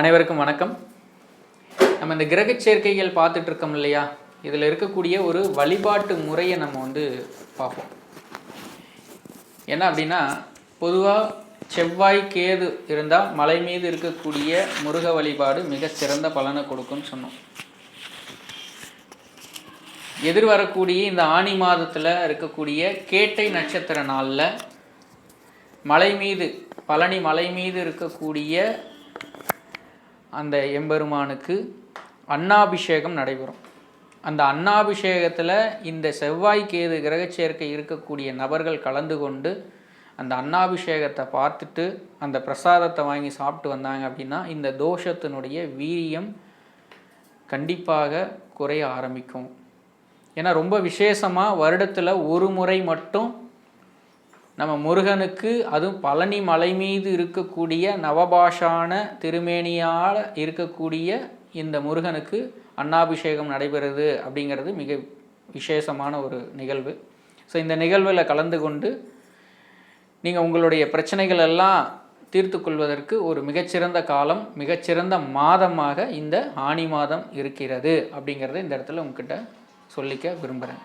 அனைவருக்கும் வணக்கம். நம்ம இந்த கிரக சேர்க்கைகள் பார்த்துட்டு இருக்கோம் இல்லையா? இதில் இருக்கக்கூடிய ஒரு வழிபாட்டு முறையை நம்ம வந்து பார்ப்போம். என்ன அப்படின்னா பொதுவாக செவ்வாய் கேது இருந்தால் மலை மீது இருக்கக்கூடிய முருக வழிபாடு மிக சிறந்த பலனை கொடுக்கும்னு சொன்னோம். எதிர்வரக்கூடிய இந்த ஆனி மாதத்தில் இருக்கக்கூடிய கேட்டை நட்சத்திர நாளில் மலை மீது பழனி மலை மீது இருக்கக்கூடிய அந்த எம்பெருமானுக்கு அன்னாபிஷேகம் நடைபெறும். அந்த அன்னாபிஷேகத்தில் இந்த செவ்வாய் கேது கிரகச்சேர்க்கை இருக்கக்கூடிய நபர்கள் கலந்து கொண்டு அந்த அன்னாபிஷேகத்தை பார்த்துட்டு அந்த பிரசாதத்தை வாங்கி சாப்பிட்டு வந்தாங்க அப்படின்னா இந்த தோஷத்தினுடைய வீரியம் கண்டிப்பாக குறைய ஆரம்பிக்கும். ஏன்னா ரொம்ப விசேஷமாக வருடத்தில் ஒரு முறை மட்டும் நம்ம முருகனுக்கு அதுவும் பழனி மலை மீது இருக்கக்கூடிய நவபாஷான திருமேனியால் இருக்கக்கூடிய இந்த முருகனுக்கு அன்னாபிஷேகம் நடைபெறுது அப்படிங்கிறது மிக விசேஷமான ஒரு நிகழ்வு. ஸோ இந்த நிகழ்வில் கலந்து கொண்டு நீங்கள் உங்களுடைய பிரச்சனைகள் எல்லாம் தீர்த்து கொள்வதற்கு ஒரு மிகச்சிறந்த காலம் மிகச்சிறந்த மாதமாக இந்த ஆணி மாதம் இருக்கிறது அப்படிங்கிறத இந்த இடத்துல உங்ககிட்ட சொல்லிக்க விரும்புகிறேன்